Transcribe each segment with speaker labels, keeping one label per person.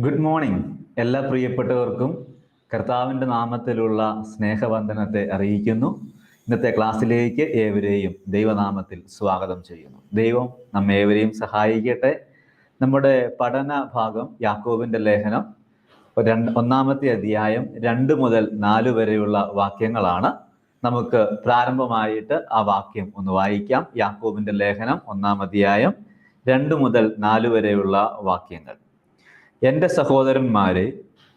Speaker 1: Good morning എല്ലാ പ്രിയപ്പെട്ടവർക്കും കർത്താവിന്റെ നാമത്തിലുള്ള സ്നേഹവന്ദനത്തെ അറിയിക്കുന്നു. ഇന്നത്തെ ക്ലാസ്സിലേക്ക് ഏവരെയും ദൈവനാമത്തിൽ സ്വാഗതം ചെയ്യുന്നു. ദൈവം നമ്മേവരെയും സഹായിക്കട്ടെ. നമ്മുടെ പഠന ഭാഗം യാക്കോബിന്റെ ലേഖനം രണ്ട് ഒന്നാമത്തെ അധ്യായം രണ്ട് മുതൽ നാല് വരെയുള്ള വാക്യങ്ങളാണ്. നമുക്ക് പ്രാരംഭമായിട്ട് ആ വാക്യം ഒന്ന് വായിക്കാം. യാക്കോബിന്റെ ലേഖനം ഒന്നാം അധ്യായം രണ്ട് മുതൽ നാല് വരെയുള്ള വാക്യങ്ങൾ. എന്റെ സഹോദരന്മാരെ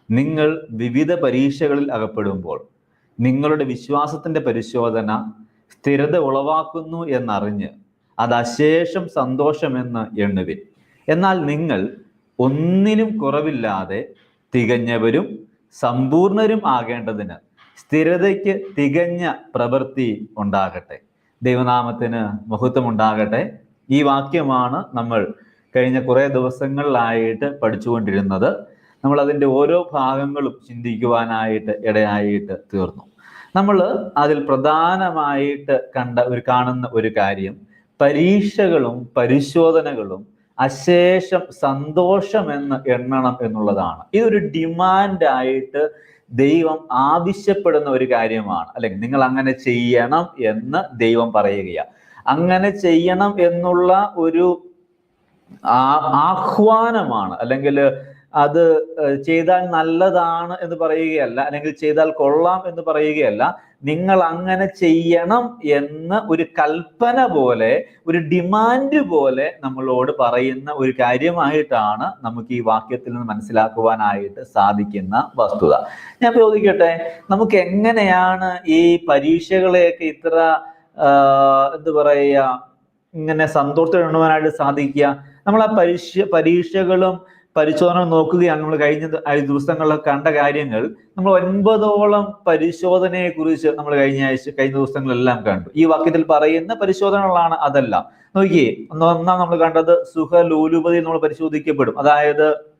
Speaker 1: നിങ്ങൾ വിവിധ പരീക്ഷകളിൽ അകപ്പെടുമ്പോൾ നിങ്ങളുടെ വിശ്വാസത്തിന്റെ പരിശോധന സ്ഥിരത ഉളവാക്കുന്നു എന്നറിഞ്ഞ് അത് അശേഷം സന്തോഷമെന്ന് എണ്ണുവിൻ. എന്നാൽ നിങ്ങൾ ഒന്നിനും കുറവില്ലാതെ തികഞ്ഞവരും സമ്പൂർണരും ആകേണ്ടതിന് സ്ഥിരതയ്ക്ക് തികഞ്ഞ പ്രവൃത്തി ഉണ്ടാകട്ടെ. ദൈവനാമത്തിന് മഹത്വം ഉണ്ടാകട്ടെ ഈ വാക്യമാണ് നമ്മൾ കഴിഞ്ഞ കുറേ ദിവസങ്ങളിലായിട്ട് പഠിച്ചുകൊണ്ടിരുന്നത് നമ്മൾ അതിന്റെ ഓരോ ഭാഗങ്ങളും ചിന്തിക്കുവാനായിട്ട് ഇടയായിട്ട് തീർന്നു. നമ്മൾ അതിൽ പ്രധാനമായിട്ട് കണ്ട ഒരു കാണുന്ന ഒരു കാര്യം പരീക്ഷകളും പരിശോധനകളും അശേഷം സന്തോഷമെന്ന് എണ്ണണം എന്നുള്ളതാണ്. ഇതൊരു ഡിമാൻഡായിട്ട് ദൈവം ആവശ്യപ്പെടുന്ന ഒരു കാര്യമാണ്. അല്ലെങ്കിൽ നിങ്ങൾ അങ്ങനെ ചെയ്യണം എന്ന് ദൈവം പറയുകയാണ്. അങ്ങനെ ചെയ്യണം എന്നുള്ള ഒരു ആഹ്വാനമാണ്. അല്ലെങ്കിൽ അത് ചെയ്താൽ നല്ലതാണ് എന്ന് പറയുകയല്ല അല്ലെങ്കിൽ ചെയ്താൽ കൊള്ളാം എന്ന് പറയുകയല്ല. നിങ്ങൾ അങ്ങനെ ചെയ്യണം എന്ന് ഒരു കൽപ്പന പോലെ ഒരു ഡിമാൻഡ് പോലെ നമ്മളോട് പറയുന്ന ഒരു കാര്യമായിട്ടാണ് നമുക്ക് ഈ വാക്യത്തിൽ നിന്ന് മനസ്സിലാക്കുവാനായിട്ട് സാധിക്കുന്ന വസ്തുത. ഞാൻ ചോദിക്കട്ടെ നമുക്ക് എങ്ങനെയാണ് ഈ പരീക്ഷകളെയൊക്കെ ഇത്ര എന്ത് പറയുക ഇങ്ങനെ സന്തോഷത്തിൽ എണ്ണുവാനായിട്ട് സാധിക്കുക? നമ്മൾ ആ പരീക്ഷ പരീക്ഷകളും പരിശോധന നോക്കുകയാണ്. നമ്മൾ കഴിഞ്ഞ ദിവസങ്ങളിൽ കണ്ട കാര്യങ്ങൾ. നമ്മൾ ഒൻപതോളം പരിശോധനയെ കുറിച്ച് നമ്മൾ കഴിഞ്ഞ ആഴ്ച കഴിഞ്ഞ ദിവസങ്ങളെല്ലാം കണ്ടു. ഈ വാക്യത്തിൽ പറയുന്ന പരിശോധനകളാണ് അതെല്ലാം. നോക്കിയേ ഒന്നാം നമ്മൾ കണ്ടത് സുഖലോലുപതി നമ്മൾ പരിശോധിക്കപ്പെടും. അതായത്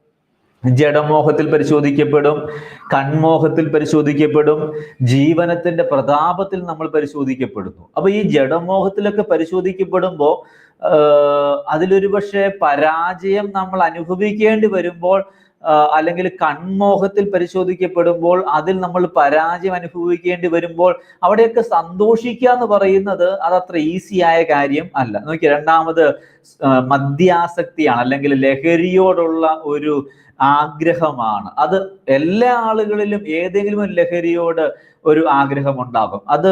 Speaker 1: ജഡമോഹത്തിൽ പരിശോധിക്കപ്പെടും കൺമോഹത്തിൽ പരിശോധിക്കപ്പെടും ജീവനത്തിന്റെ പ്രതാപത്തിൽ നമ്മൾ പരിശോധിക്കപ്പെടുന്നു. അപ്പൊ ഈ ജഡമോഹത്തിലൊക്കെ പരിശോധിക്കപ്പെടുമ്പോൾ അതിലൊരു പക്ഷേ പരാജയം നമ്മൾ അനുഭവിക്കേണ്ടി വരുമ്പോൾ അല്ലെങ്കിൽ കൺമോഹത്തിൽ പരിശോധിക്കപ്പെടുമ്പോൾ അതിൽ നമ്മൾ പരാജയം അനുഭവിക്കേണ്ടി വരുമ്പോൾ അവിടെയൊക്കെ സന്തോഷിക്കുക എന്ന് പറയുന്നത് അതത്ര ഈസി ആയ കാര്യം അല്ല. നോക്കി രണ്ടാമത് മദ്യാസക്തിയാണ് അല്ലെങ്കിൽ ലഹരിയോടുള്ള ഒരു ആഗ്രഹമാണ്. അത് എല്ലാ ആളുകളിലും ഏതെങ്കിലും ഒരു ലഹരിയോട് ഒരു ആഗ്രഹം ഉണ്ടാകും അത്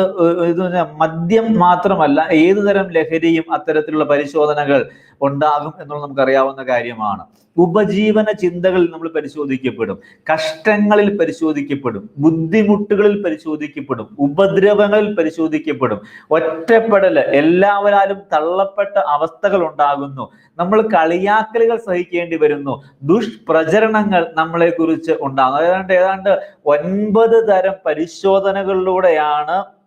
Speaker 1: മദ്യം മാത്രമല്ല ഏതു തരം ലഹരിയും അത്തരത്തിലുള്ള പരിശോധനകൾ ഉണ്ടാകും എന്നുള്ളത് നമുക്കറിയാവുന്ന കാര്യമാണ്. ഉപജീവന ചിന്തകളിൽ നമ്മൾ പരിശോധിക്കപ്പെടും. കഷ്ടങ്ങളിൽ പരിശോധിക്കപ്പെടും. ബുദ്ധിമുട്ടുകളിൽ പരിശോധിക്കപ്പെടും. ഉപദ്രവങ്ങളിൽ പരിശോധിക്കപ്പെടും. ഒറ്റപ്പെടൽ എല്ലാവരാലും തള്ളപ്പെട്ട അവസ്ഥകൾ ഉണ്ടാകുന്നു. നമ്മൾ കളിയാക്കലുകൾ സഹിക്കേണ്ടി വരുന്നു. ദുഷ്പ്രചരണങ്ങൾ നമ്മളെ കുറിച്ച് ഉണ്ടാകുന്നു. ഏതാണ്ട് ഏതാണ്ട് ഒൻപത് തരം പരിശോധനകളിലൂടെയാണ്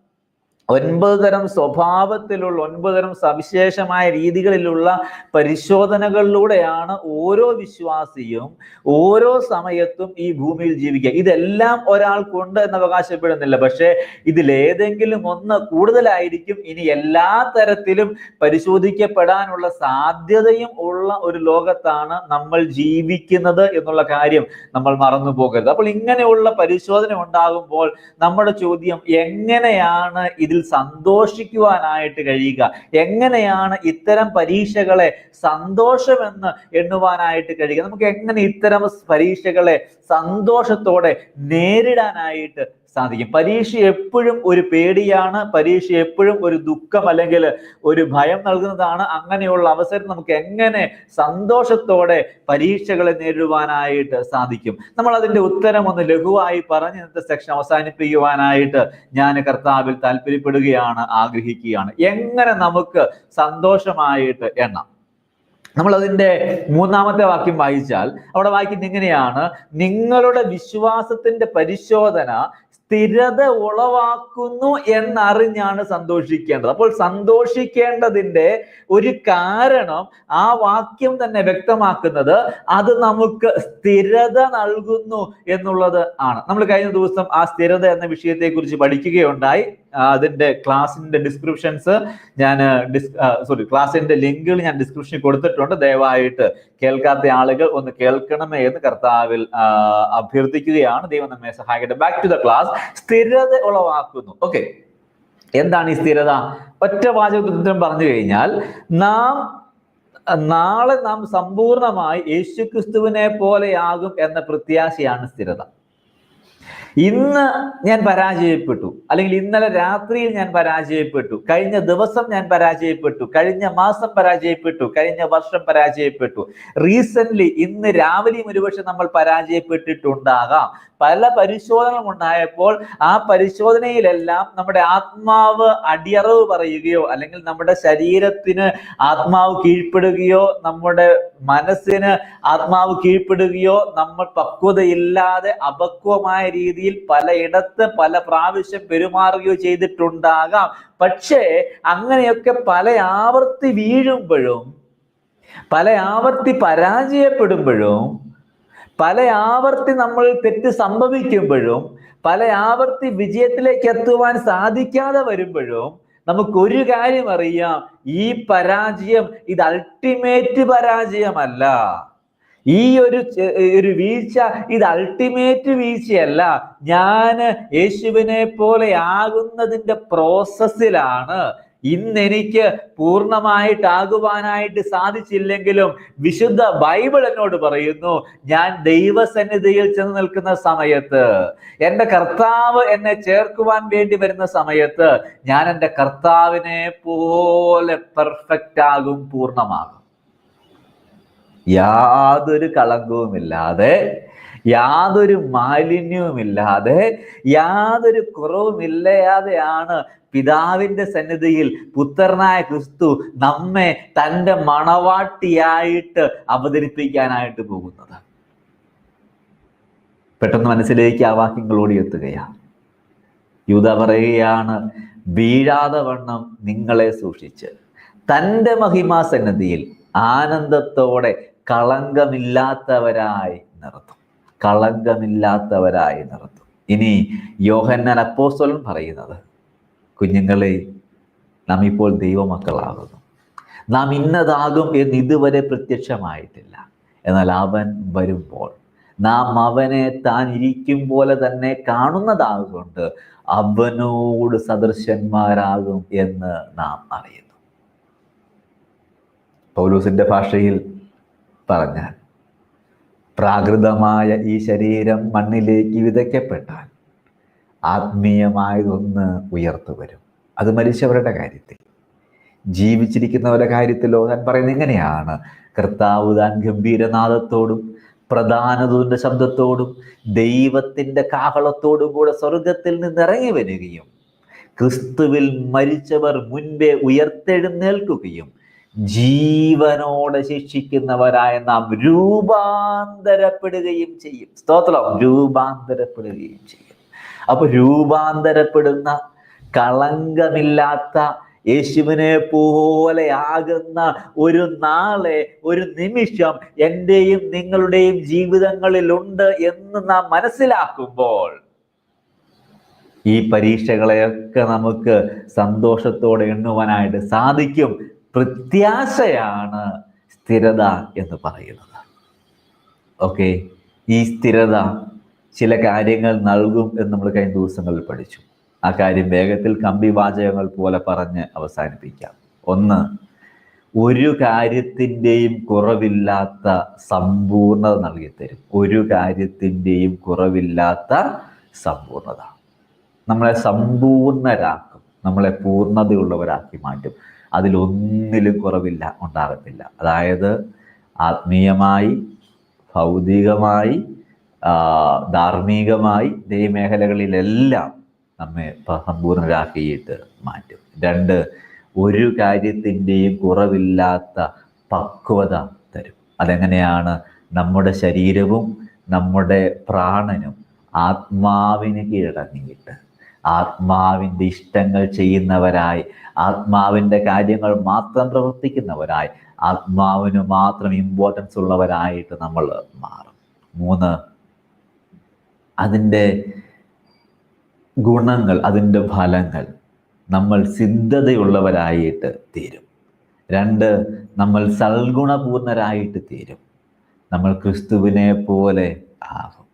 Speaker 1: ഒൻപത് തരം സ്വഭാവത്തിലുള്ള ഒൻപത് തരം സവിശേഷമായ രീതികളിലുള്ള പരിശോധനകളിലൂടെയാണ് ഓരോ വിശ്വാസിയും ഓരോ സമയത്തും ഈ ഭൂമിയിൽ ജീവിക്കുക. ഇതെല്ലാം ഒരാൾക്കുണ്ട് എന്ന് അവകാശപ്പെടുന്നില്ല. പക്ഷേ ഇതിലേതെങ്കിലും ഒന്ന് കൂടുതലായിരിക്കും ഇനി എല്ലാ തരത്തിലും പരിശോധിക്കപ്പെടാനുള്ള സാധ്യതയും ഉള്ള ഒരു ലോകത്താണ് നമ്മൾ ജീവിക്കുന്നത് എന്നുള്ള കാര്യം നമ്മൾ മറന്നു പോകരുത്. അപ്പോൾ ഇങ്ങനെയുള്ള പരിശോധന ഉണ്ടാകുമ്പോൾ നമ്മുടെ ചോദ്യം എങ്ങനെയാണ് ഇതിൽ സന്തോഷിക്കുവാനായിട്ട് കഴിയുക. എങ്ങനെയാണ് ഇത്തരം പരീക്ഷകളെ സന്തോഷമെന്ന് എണ്ണുവാനായിട്ട് കഴിയുക? നമുക്ക് എങ്ങനെ ഇത്തരം പരീക്ഷകളെ സന്തോഷത്തോടെ നേരിടാനായിട്ട് സാധിക്കും. പരീക്ഷ എപ്പോഴും ഒരു പേടിയാണ് പരീക്ഷ എപ്പോഴും ഒരു ദുഃഖം അല്ലെങ്കിൽ ഒരു ഭയം നൽകുന്നതാണ്. അങ്ങനെയുള്ള അവസരം നമുക്ക് എങ്ങനെ സന്തോഷത്തോടെ പരീക്ഷകളെ നേരിടുവാനായിട്ട് സാധിക്കും? നമ്മൾ അതിന്റെ ഉത്തരം ഒന്ന് ലഘുവായി പറഞ്ഞ് ഇന്നത്തെ സെക്ഷൻ അവസാനിപ്പിക്കുവാനായിട്ട് ഞാൻ കർത്താവിൽ താല്പര്യപ്പെടുകയാണ് ആഗ്രഹിക്കുകയാണ്. എങ്ങനെ നമുക്ക് സന്തോഷമായിട്ട് എണ്ണാം? നമ്മൾ അതിന്റെ മൂന്നാമത്തെ വാക്യം വായിച്ചാൽ അവിടെ വായിക്കുന്നത് ഇങ്ങനെയാണ്. നിങ്ങളുടെ വിശ്വാസത്തിന്റെ പരിശോധന സ്ഥിരത ഉളവാക്കുന്നു എന്നറിഞ്ഞാണ് സന്തോഷിക്കേണ്ടത്. അപ്പോൾ സന്തോഷിക്കേണ്ടതിന്റെ ഒരു കാരണം ആ വാക്യം തന്നെ വ്യക്തമാക്കുന്നത് അത് നമുക്ക് സ്ഥിരത നൽകുന്നു എന്നുള്ളത് ആണ്. നമ്മൾ കഴിഞ്ഞ ദിവസം ആ സ്ഥിരത എന്ന വിഷയത്തെക്കുറിച്ച് പഠിക്കുകയുണ്ടായി. അതിന്റെ ക്ലാസിന്റെ ഡിസ്ക്രിപ്ഷൻസ് ഞാൻ സോറി ക്ലാസിന്റെ ലിങ്കുകൾ ഞാൻ ഡിസ്ക്രിപ്ഷനിൽ കൊടുത്തിട്ടുണ്ട്. ദയവായിട്ട് കേൾക്കാത്ത ആളുകൾ ഒന്ന് കേൾക്കണമേ എന്ന് കർത്താവിൽ അഭ്യർത്ഥിക്കുകയാണ്. ദൈവം നമ്മെ സഹായിക്കട്ടെ. ബാക്ക് ടു ദ ക്ലാസ് സ്ഥിരത ഉളവാക്കുന്നു. ഓക്കെ എന്താണ് ഈ സ്ഥിരത? ഒറ്റ വാചകത്തിൽ പറഞ്ഞു കഴിഞ്ഞാൽ നാം നാളെ നാം സമ്പൂർണമായി യേശുക്രിസ്തുവിനെ പോലെയാകും എന്ന പ്രത്യാശയാണ് സ്ഥിരത. ഇന്ന് ഞാൻ പരാജയപ്പെട്ടു. അല്ലെങ്കിൽ ഇന്നലെ രാത്രിയിൽ ഞാൻ പരാജയപ്പെട്ടു. കഴിഞ്ഞ ദിവസം ഞാൻ പരാജയപ്പെട്ടു. കഴിഞ്ഞ മാസം പരാജയപ്പെട്ടു. കഴിഞ്ഞ വർഷം പരാജയപ്പെട്ടു. റീസെന്റ് ഇന്ന് രാവിലെയും ഒരുപക്ഷെ നമ്മൾ പരാജയപ്പെട്ടിട്ടുണ്ടാകാം. പല പരിശോധനകളും ഉണ്ടായപ്പോൾ ആ പരിശോധനയിലെല്ലാം നമ്മുടെ ആത്മാവ് അടിയറവ് പറയുകയോ അല്ലെങ്കിൽ നമ്മുടെ ശരീരത്തിന് ആത്മാവ് കീഴ്പ്പെടുകയോ നമ്മുടെ മനസ്സിന് ആത്മാവ് കീഴ്പ്പെടുകയോ നമ്മൾ പക്വതയില്ലാതെ അപക്വമായ രീതിയിൽ പലയിടത്ത് പല പ്രാവശ്യം പെരുമാറുകയോ ചെയ്തിട്ടുണ്ടാകാം. പക്ഷേ അങ്ങനെയൊക്കെ പല ആവർത്തി വീഴുമ്പോഴും പല ആവർത്തി പരാജയപ്പെടുമ്പോഴും പല ആവർത്തി നമ്മൾ തെറ്റ് സംഭവിക്കുമ്പോഴും പല ആവർത്തി വിജയത്തിലേക്ക് എത്തുവാൻ സാധിക്കാതെ വരുമ്പോഴും നമുക്കൊരു കാര്യം അറിയാം ഈ പരാജയം ഇത് അൾട്ടിമേറ്റ് പരാജയമല്ല. ഈ ഒരു ഒരു വീഴ്ച ഇത് അൾട്ടിമേറ്റ് വീഴ്ചയല്ല. ഞാൻ യേശുവിനെ പോലെ ആകുന്നതിന്റെ പ്രോസസ്സിലാണ് ഇന്ന് എനിക്ക് പൂർണമായിട്ടാകുവാനായിട്ട് സാധിച്ചില്ലെങ്കിലും വിശുദ്ധ ബൈബിൾ എന്നോട് പറയുന്നു ഞാൻ ദൈവസന്നിധിയിൽ ചെന്ന് നിൽക്കുന്ന സമയത്ത് എന്റെ കർത്താവ് എന്നെ ചേർക്കുവാൻ വേണ്ടി വരുന്ന സമയത്ത് ഞാൻ എന്റെ കർത്താവിനെ പോലെ പെർഫെക്റ്റ് ആകും പൂർണമാകും. യാതൊരു കളങ്കവുമില്ലാതെ യാതൊരു മാലിന്യവുമില്ലാതെ യാതൊരു കുറവുമില്ലാതെയാണ് പിതാവിന്റെ സന്നിധിയിൽ പുത്രനായ ക്രിസ്തു നമ്മെ തന്റെ മണവാട്ടിയായിട്ട് അവതരിപ്പിക്കാനായിട്ട് പോകുന്നത്. പെട്ടെന്ന് മനസ്സിലേക്ക് ആ വാക്യങ്ങളോട് എത്തുകയാണ് യൂത പറയുകയാണ് വീഴാതെ വണ്ണം നിങ്ങളെ സൂക്ഷിച്ച്. തന്റെ മഹിമാസന്നദ്ധിയിൽ ആനന്ദത്തോടെ കളങ്കമില്ലാത്തവരായി നിർത്തും കളങ്കമില്ലാത്തവരായി നിർത്തും ഇനി യോഹന്നാൻ അപ്പോസ്തലൻ പറയുന്നത് കുഞ്ഞുങ്ങളെ നാം ഇപ്പോൾ ദൈവമക്കളാകുന്നു. നാം ഇന്നതാകും എന്ന് ഇതുവരെ പ്രത്യക്ഷമായിട്ടില്ല. എന്നാൽ അവൻ വരുമ്പോൾ നാം അവനെ താൻ ഇരിക്കും പോലെ തന്നെ കാണുന്നതാകൊണ്ട് അവനോട് സദൃശന്മാരാകും എന്ന് നാം അറിയുന്നു. പൗലൂസിന്റെ ഭാഷയിൽ പറഞ്ഞാൽ പ്രാകൃതമായ ഈ ശരീരം മണ്ണിലേക്ക് വിതയ്ക്കപ്പെട്ടാൽ ആത്മീയമായതൊന്ന് ഉയർത്തു വരും അത് മരിച്ചവരുടെ കാര്യത്തിൽ. ജീവിച്ചിരിക്കുന്നവരുടെ കാര്യത്തിലോ ഞാൻ പറയുന്നത് എങ്ങനെയാണ് കർത്താവ് താൻ ഗംഭീരനാഥത്തോടും പ്രധാനതുവിന്റെ ശബ്ദത്തോടും ദൈവത്തിന്റെ കാഹളത്തോടും കൂടെ സ്വർഗത്തിൽ നിന്ന് ഇറങ്ങി വരികയും ക്രിസ്തുവിൽ മരിച്ചവർ മുൻപേ ഉയർത്തെഴുന്നേൽക്കുകയും ജീവനോടെ ശിക്ഷിക്കുന്നവരായ നാം രൂപാന്തരപ്പെടുകയും ചെയ്യും. സ്തോത്രം. രൂപാന്തരപ്പെടുകയും ചെയ്യും. അപ്പൊ രൂപാന്തരപ്പെടുന്ന കളങ്കമില്ലാത്ത യേശുവിനെ പോലെ ആകുന്ന ഒരു നാളെ ഒരു നിമിഷം എന്റെയും നിങ്ങളുടെയും ജീവിതങ്ങളിൽ ഉണ്ട് എന്ന് നാം മനസ്സിലാക്കുമ്പോൾ ഈ പരീക്ഷകളെയൊക്കെ നമുക്ക് സന്തോഷത്തോടെ എണ്ണുവാനായിട്ട് സാധിക്കും. പ്രത്യാശയാണ് സ്ഥിരത എന്ന് പറയുന്നത്. ഓക്കെ ഈ സ്ഥിരത ചില കാര്യങ്ങൾ നൽകും എന്ന് നമ്മൾ കഴിഞ്ഞ ദിവസങ്ങളിൽ പഠിച്ചു. ആ കാര്യം വേഗത്തിൽ കമ്പി വാചകങ്ങൾ പോലെ പറഞ്ഞ് അവസാനിപ്പിക്കാം. ഒന്ന് ഒരു കാര്യത്തിന്റെയും കുറവില്ലാത്ത സമ്പൂർണത നൽകി തരും ഒരു കാര്യത്തിന്റെയും കുറവില്ലാത്ത സമ്പൂർണത. നമ്മളെ സമ്പൂർണരാക്കും. നമ്മളെ പൂർണതയുള്ളവരാക്കി മാറ്റും. അതിലൊന്നിലും കുറവില്ല ഉണ്ടാകത്തില്ല. അതായത് ആത്മീയമായി ഭൗതികമായി ധാർമ്മികമായി ഈ മേഖലകളിലെല്ലാം നമ്മെ സമ്പൂർണരാക്കിയിട്ട് മാറ്റും. രണ്ട് ഒരു കാര്യത്തിന്റെയും കുറവില്ലാത്ത പക്വത തരും. അതെങ്ങനെയാണ്? നമ്മുടെ ശരീരവും നമ്മുടെ പ്രാണനും ആത്മാവിന് കീഴടങ്ങിയിട്ട്. ആത്മാവിന്റെ ഇഷ്ടങ്ങൾ ചെയ്യുന്നവരായി ആത്മാവിന്റെ കാര്യങ്ങൾ മാത്രം പ്രവർത്തിക്കുന്നവരായി ആത്മാവിന് മാത്രം ഇമ്പോർട്ടൻസ് ഉള്ളവരായിട്ട് നമ്മൾ മാറും. മൂന്ന് അതിന്റെ ഗുണങ്ങൾ അതിന്റെ ഫലങ്ങൾ നമ്മൾ സിദ്ധതയുള്ളവരായിട്ട് തീരും. രണ്ട് നമ്മൾ സൽഗുണപൂർണരായിട്ട് തീരും. നമ്മൾ ക്രിസ്തുവിനെ പോലെ ആകും.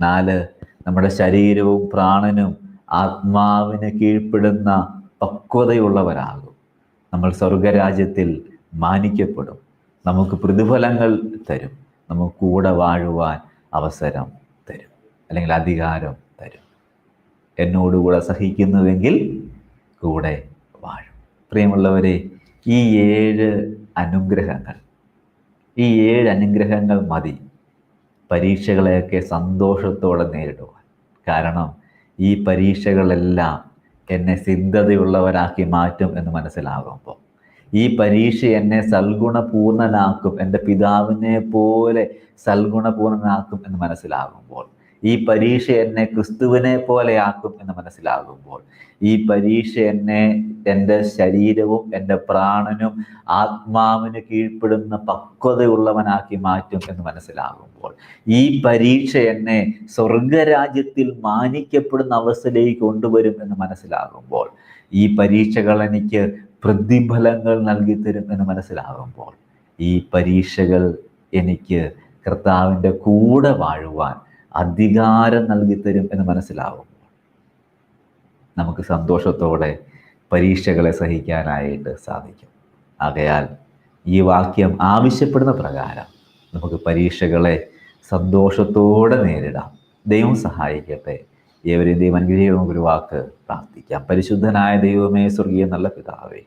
Speaker 1: നാല് നമ്മുടെ ശരീരവും പ്രാണനും ആത്മാവിന് കീഴ്പ്പെടുന്ന പക്വതയുള്ളവരാകും. നമ്മൾ സ്വർഗരാജ്യത്തിൽ മാനിക്കപ്പെടും. നമുക്ക് പ്രതിഫലങ്ങൾ തരും. നമുക്ക് കൂടെ വാഴുവാൻ അവസരം അല്ലെങ്കിൽ അധികാരം തരും. എന്നോടുകൂടെ സഹിക്കുന്നുവെങ്കിൽ കൂടെ വാഴും. പ്രിയമുള്ളവരെ ഈ ഏഴ് അനുഗ്രഹങ്ങൾ ഈ ഏഴ് അനുഗ്രഹങ്ങൾ മതി. പരീക്ഷകളെയൊക്കെ സന്തോഷത്തോടെ നേരിടുവാൻ. കാരണം ഈ പരീക്ഷകളെല്ലാം എന്നെ സിദ്ധതയുള്ളവരാക്കി മാറ്റും എന്ന് മനസ്സിലാകുമ്പോൾ ഈ പരീക്ഷ എന്നെ സൽഗുണപൂർണനാക്കും എന്റെ പിതാവിനെ പോലെ സൽഗുണപൂർണനാക്കും എന്ന് മനസ്സിലാകുമ്പോൾ ഈ പരീക്ഷ എന്നെ ക്രിസ്തുവിനെ പോലെയാക്കും എന്ന് മനസ്സിലാകുമ്പോൾ ഈ പരീക്ഷ എന്നെ എന്റെ ശരീരവും എന്റെ പ്രാണനും ആത്മാവിന് കീഴ്പ്പെടുന്ന പക്വതയുള്ളവനാക്കി മാറ്റും എന്ന് മനസ്സിലാകുമ്പോൾ ഈ പരീക്ഷ എന്നെ സ്വർഗരാജ്യത്തിൽ മാനിക്കപ്പെടുന്ന അവസ്ഥയിലേക്ക് കൊണ്ടുവരും എന്ന് മനസ്സിലാകുമ്പോൾ ഈ പരീക്ഷകൾ എനിക്ക് പ്രതിഫലങ്ങൾ നൽകി തരും എന്ന് മനസ്സിലാകുമ്പോൾ ഈ പരീക്ഷകൾ എനിക്ക് കർത്താവിന്റെ കൂടെ വാഴുവാൻ അധികാരം നൽകി തരും എന്ന് മനസ്സിലാവുമ്പോൾ നമുക്ക് സന്തോഷത്തോടെ പരീക്ഷകളെ സഹിക്കാനായിട്ട് സാധിക്കും. ആകയാൽ ഈ വാക്യം ആവശ്യപ്പെടുന്ന പ്രകാരം നമുക്ക് പരീക്ഷകളെ സന്തോഷത്തോടെ നേരിടാം. ദൈവം സഹായിക്കട്ടെ. ഏവരെയും ദൈവം അനുഗ്രഹവും ഒരു വാക്ക് പ്രാർത്ഥിക്കാം. പരിശുദ്ധനായ ദൈവമേ സ്വർഗീയ നല്ല പിതാവേ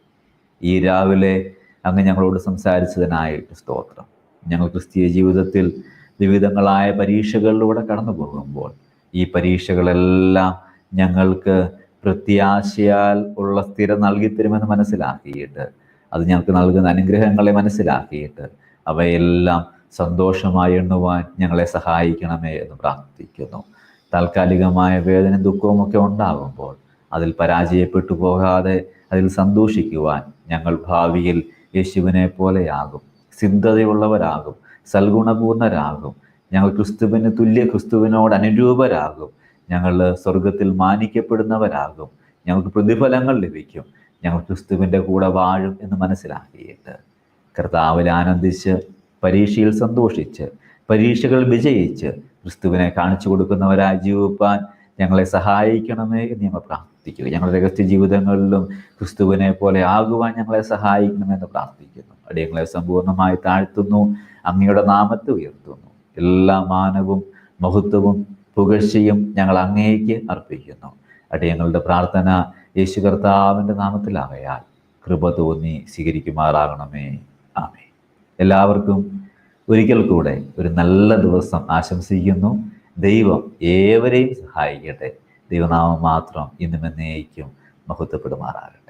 Speaker 1: ഈ രാവിലെ അങ്ങ് ഞങ്ങളോട് സംസാരിച്ചതിനായിട്ട് സ്തോത്രം. ഞങ്ങൾ ക്രിസ്തീയ ജീവിതത്തിൽ വിവിധങ്ങളായ പരീക്ഷകളിലൂടെ കടന്നു പോകുമ്പോൾ ഈ പരീക്ഷകളെല്ലാം ഞങ്ങൾക്ക് പ്രത്യാശയാൽ ഉള്ള സ്ഥിരം നൽകിത്തരുമെന്ന് മനസ്സിലാക്കിയിട്ട് അത് ഞങ്ങൾക്ക് നൽകുന്ന അനുഗ്രഹങ്ങളെ മനസ്സിലാക്കിയിട്ട് അവയെല്ലാം സന്തോഷമായി എണ്ണുവാൻ ഞങ്ങളെ സഹായിക്കണമേ എന്ന് പ്രാർത്ഥിക്കുന്നു. താൽക്കാലികമായ വേദന ദുഃഖവും ഒക്കെ ഉണ്ടാകുമ്പോൾ അതിൽ പരാജയപ്പെട്ടു പോകാതെ അതിൽ സന്തോഷിക്കുവാൻ ഞങ്ങൾ ഭാവിയിൽ യേശുവിനെ പോലെയാകും സിദ്ധതയുള്ളവരാകും സൽഗുണപൂർണരാകും. ഞങ്ങൾ ക്രിസ്തുവിന് തുല്യ ക്രിസ്തുവിനോട് അനുരൂപരാകും. ഞങ്ങൾ സ്വർഗത്തിൽ മാനിക്കപ്പെടുന്നവരാകും. ഞങ്ങൾക്ക് പ്രതിഫലങ്ങൾ ലഭിക്കും. ഞങ്ങൾ ക്രിസ്തുവിന്റെ കൂടെ വാഴും എന്ന് മനസ്സിലാക്കിയിട്ട്. കർത്താവിൽ ആനന്ദിച്ച് പരീക്ഷയിൽ സന്തോഷിച്ച് പരീക്ഷകൾ വിജയിച്ച് ക്രിസ്തുവിനെ കാണിച്ചു കൊടുക്കുന്നവരായി ജീവിപ്പാൻ ഞങ്ങളെ സഹായിക്കണമേ എന്ന് ഞങ്ങൾ പ്രാർത്ഥിക്കുക. ഞങ്ങളുടെ രഹസ്യ ജീവിതങ്ങളിലും ക്രിസ്തുവിനെ പോലെ ആകുവാൻ ഞങ്ങളെ സഹായിക്കണമെന്ന് പ്രാർത്ഥിക്കുന്നു. അടിയങ്ങളെ സമ്പൂർണമായി താഴ്ത്തുന്നു. അങ്ങയുടെ നാമത്തെ ഉയർത്തുന്നു. എല്ലാ മാനവും മഹത്വവും പുകഴ്ചയും ഞങ്ങൾ അങ്ങേക്ക് അർപ്പിക്കുന്നു. അടിയങ്ങളുടെ പ്രാർത്ഥന യേശു കർത്താവിന്റെ നാമത്തിലാകയാൽ കൃപ തോന്നി സ്വീകരിക്കുമാറാകണമേ. ആമേ എല്ലാവർക്കും ഒരിക്കൽ കൂടെ ഒരു നല്ല ദിവസം ആശംസിക്കുന്നു. ദൈവം ഏവരെയും സഹായിക്കട്ടെ. ദൈവനാമം മാത്രം ഇന്നും എന്നേക്കും മഹത്വപ്പെടുമാറാകട്ടെ.